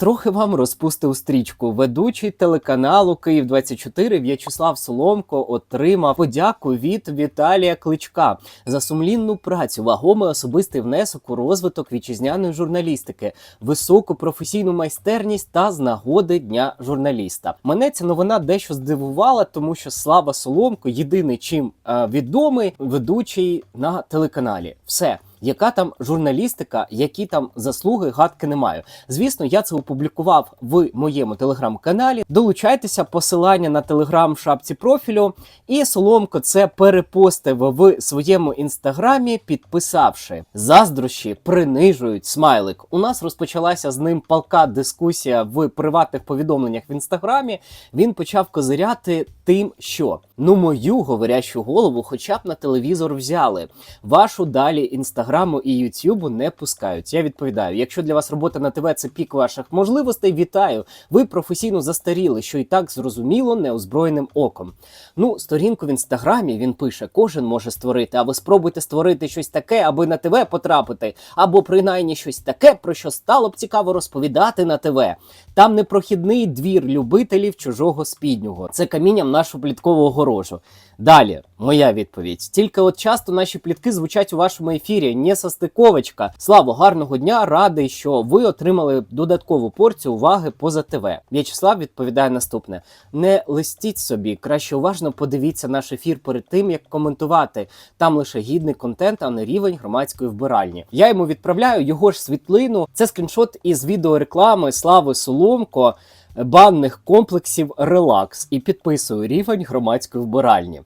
Трохи вам розпустив стрічку. Ведучий телеканалу Київ 24 В'ячеслав Соломко отримав подяку від Віталія Кличка за сумлінну працю, вагомий особистий внесок у розвиток вітчизняної журналістики, високу професійну майстерність та з нагоди дня журналіста. Мене ця новина дещо здивувала, тому що Слава Соломко єдиний чим е, відомий ведучий на телеканалі. Все. Яка там журналістика, які там заслуги, гадки не маю. Звісно, я це опублікував в моєму телеграм-каналі. Долучайтеся, посилання на телеграм в шапці профілю. І Соломко це перепостив в своєму інстаграмі, підписавши заздрощі, принижують смайлик. У нас розпочалася з ним палка дискусія в приватних повідомленнях в інстаграмі. Він почав козиряти тим, що ну мою говорящу голову, хоча б на телевізор взяли. Вашу далі інстаграму і Ютубу не пускають. Я відповідаю: якщо для вас робота на ТВ це пік ваших можливостей, вітаю. Ви професійно застаріли, що і так зрозуміло неозброєним оком. Ну, сторінку в інстаграмі він пише: кожен може створити, а ви спробуйте створити щось таке, аби на ТВ потрапити, або принаймні щось таке, про що стало б цікаво розповідати на ТВ. Там непрохідний двір любителів чужого спіднього. Це камінням нашого пліткового горожу. Далі, моя відповідь. Тільки от часто наші плітки звучать у вашому ефірі. Не состиковочка. Славо, гарного дня, радий, що ви отримали додаткову порцію уваги поза ТВ. В'ячеслав відповідає наступне: не листіть собі, краще уважно подивіться наш ефір перед тим, як коментувати. Там лише гідний контент, а не рівень громадської вбиральні. Я йому відправляю його ж світлину. Це скріншот із відеореклами Слави Соломко. Банних комплексів Релакс і підписую рівень громадської вбиральні.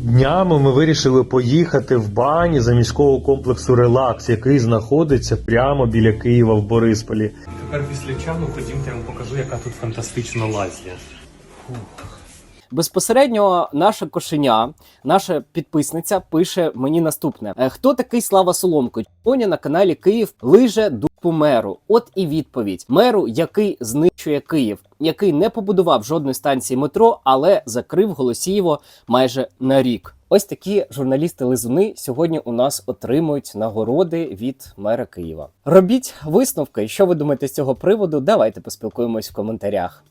Днями ми вирішили поїхати в бані за міського комплексу Релакс, який знаходиться прямо біля Києва в Борисполі. Тепер після чану ходімте, я вам покажу, яка тут фантастична лазня. Безпосередньо наша кошеня, наша підписниця, пише мені наступне: Е, хто такий Слава Соломко? Тоня на каналі Київ лиже дупу меру. От і відповідь: меру, який знищує Київ, який не побудував жодної станції метро, але закрив Голосіїво майже на рік. Ось такі журналісти-лизуни сьогодні у нас отримують нагороди від мера Києва. Робіть висновки, що ви думаєте з цього приводу? Давайте поспілкуємось в коментарях.